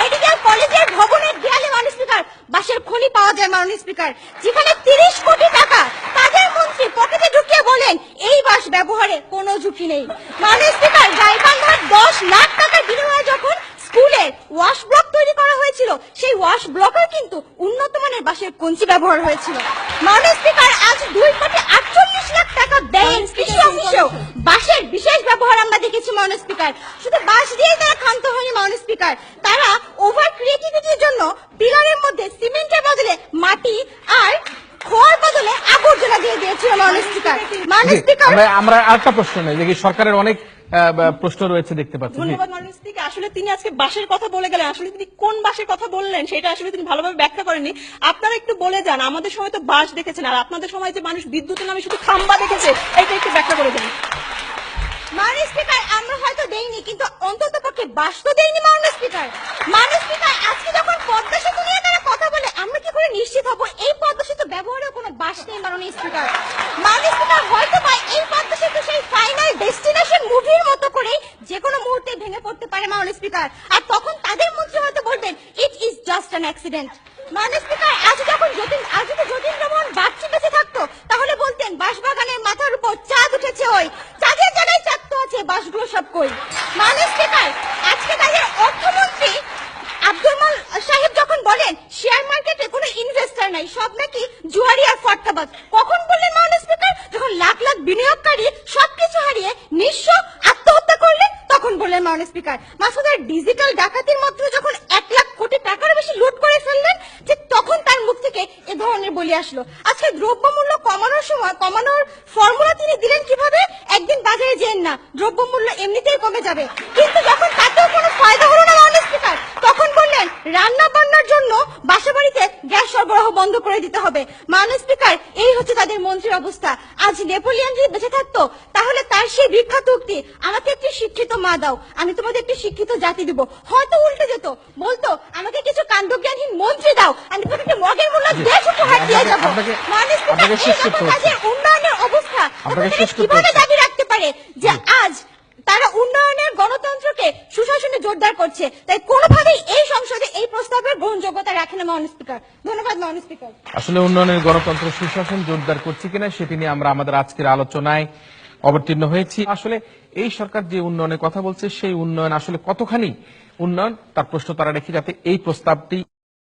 Medical কলেজের ভবনের দেয়ালে মাননীয় স্পিকার বাসের খনি পাওয়া যায় মাননীয় স্পিকার। যেখানে তিরিশ কোটি টাকা, তাদের মন্ত্রী পকেটে ঢুকিয়ে বলেন, এই বাস ব্যবহারে কোনো ঝুঁকি নেই। মাননীয় স্পিকার গাইবান্ধার দশ লাখ টাকার বিনিময়ে যখন স্কুলে ওয়াশ ব্লক তৈরি করা হয়েছিল, সেই ওয়াশ ব্লকের কিন্তু উন্নত মানের বাসের কঞ্চি ব্যবহার হয়েছিল। মাননীয় স্পিকার আজ দুই কোটি আটচল্লিশ স্পিকার শুধু বাস দিয়েই তারা ক্ষান্ত হয়নি স্পিকার তারা ওভার ক্রিয়েটিভিটির জন্য পিলারের মধ্যে সিমেন্টের বদলে মাটি আর খোয়ার বদলে আবর্জনা দিয়ে দিয়েছিল স্পিকার স্পিকার আমরা আরেকটা প্রশ্ন নেই সরকারের অনেক প্রশ্ন রয়েছে দেখতে পাচ্ছি। ধন্যবাদ মাননীয় স্পিকার আসলে তিনি আজকে বাসের কথা বলে গেলেন। আসলে তিনি কোন বাসের কথা বললেন সেটা আসলে তিনি ভালোভাবে ব্যাখ্যা করেননি। আপনারা একটু বলে যান আমাদের সময় তো বাস দেখেছেন আর আপনাদের সময় যে মানুষ বিদ্যুতের নামে শুধু খাম্বা দেখেছে এটা একটু ব্যাখ্যা করে দেন। মাননীয় স্পিকার, আমরা হয়তো দেইনি, কিন্তু অন্তত পক্ষে বাস তো দেইনি মাননীয় স্পিকার। মাননীয় স্পিকার, আজকে যখন পদ্মা সেতু নিয়ে তারা কথা বলে, আমরা কি করে নিশ্চিত হব? এই পদ্মা সেতু ব্যবহারেও কোনো বাস নেই মাননীয় স্পিকার। মাননীয় স্পিকার, হয়তো বা এই পদ্মা সেতু সেই ফাইনাল ডেস্টিনেশন মুভির মতো করে যে কোনো মুহূর্তে ভেঙে পড়তে পারে মাননীয় স্পিকার। আর তখন তাদের মন্ত্রী হয়তো বলবেন it is just an accident মাননীয় স্পিকার, আজ যখন যতীন আজ যদি যতীন্দ্র মোহন বাগচি বেঁচে থাকতো কই? মাননীয় স্পিকার আজকে তাদের অর্থমন্ত্রী আব্দুল মাল সাহেব যখন বলেন শেয়ার মার্কেটে কোনো ইনভেস্টর নাই, সব নাকি জুয়ারি আর ফটকাবাজ কখন বললেন মাননীয় স্পিকার? যখন লাখ লাখ বিনিয়োগকারী সবকিছু হারিয়ে নিঃস্ব আত্মহত্যা করলেন, তখন বললেন মাননীয় স্পিকার, মাসুদের ডিজিটাল ডাকাতির মাধ্যমে যখন এক লাখ কোটি টাকার বেশি লুট করে ফেললেন, ঠিক তখন তার মুখ থেকে এ ধরনের বলি আসলো। আজকে দ্রব্যমূল্য কমানোর সময় কমানোর ফর্মুলা তিনি দিলেন কীভাবে একদিন বাজারে যেন না দ্রব্যমূল্য এমনিতেই কমে যাবে। কিন্তু যখন তাতেও কোনো ফায়দা হলো না মাননীয় স্পিকার তখন বললেন রান্না বান্নার জন্য বাসা বাড়িতে গ্যাস সরবরাহ বন্ধ করে দিতে হবে। মাননীয় স্পিকার এই হচ্ছে তাদের মন্ত্রীর অবস্থা। আজ নেপোলিয়ন যদি বেঁচে থাকতো তাহলে তার সেই বিখ্যাত উক্তি আমাকে একটি শিক্ষিত মা দাও আমি তোমাদের একটি শিক্ষিত জাতি দিব। হয়তো উল্টে যেত। বলতো আমাকে কিছু কাণ্ডজ্ঞানহীন মন্ত্রী দাও আমি তোমাকে একটি মগের মূল্য দেশ উপহার দিয়ে যাব মাননীয় স্পিকার এই রকম কাজের উন্নয়নের অবস্থা আপনাকে কীভাবে দাবি রাখতে পারে? যে আজ তারা উন্নয়নের গণতন্ত্রকে সুশাসনে জোরদার করছে। তাই কোনোভাবেই এই সংসদে এই প্রস্তাবের গ্রহণযোগ্যতা রাখে না মাননীয় স্পিকার। ধন্যবাদ মাননীয় স্পিকার। আসলে উন্নয়নের গণতন্ত্র সুশাসন জোরদার করছে কিনা সেটি নিয়ে আমরা আমাদের আজকের আলোচনায় অবতীর্ণ হয়েছি। আসলে এই সরকার যে উন্নয়নের কথা বলছে সেই উন্নয়ন আসলে কতখানি উন্নয়ন তার প্রশ্ন তারা রেখে যাতে এই প্রস্তাবটি